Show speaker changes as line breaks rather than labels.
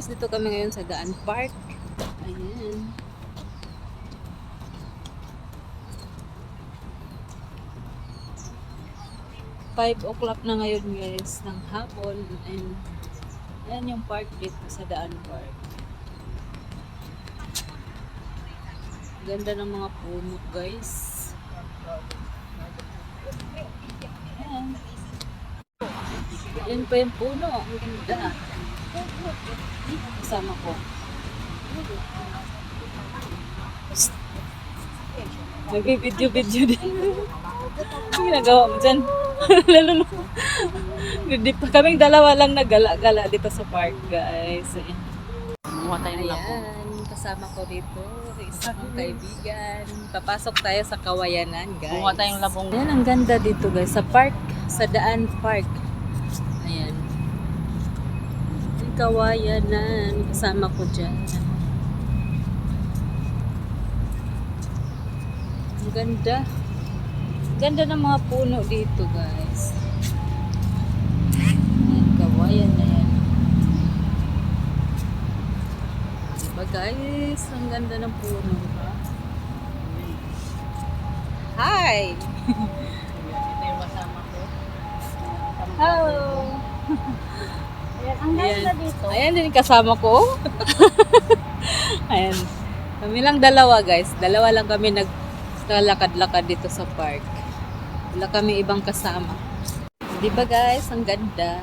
Nandito kami ngayon sa Daan Park. Ayan. Five o'clock na ngayon guys ng hapon and ayan yung park dito sa Daan Park. Ganda ng mga puno guys. Ayan. Yan pa yung puno. Ang ganda. Kasama ko. Nag-video-video din. Ang ginagawa mo dyan? Lalo na. Hindi pa kaming dalawa lang nagala-gala dito sa park, guys.
Kumuha tayo ng.
Ayan, kasama ko dito. Isang kaibigan. Papasok tayo sa kawayanan, guys.
Kumuha tayong labong.
Ayan, ang ganda dito, guys. Sa park. Sa Daan Park. Ayan. Ang kawayanan. Kasama ko dyan. Ang ganda. Ganda ng mga puno dito, guys. Ayan, kawayan na yan. Diba, guys? Ang ganda ng puno, diba? Hi!
Ito yung kasama ko.
Hello!
Ayan, ang
Ayan.
ganda dito.
Ayan din kasama ko. Ayan. Kami lang dalawa guys. Dalawa lang kami naglalakad-lakad dito sa park. Wala kami ibang kasama. Di ba guys? Ang ganda.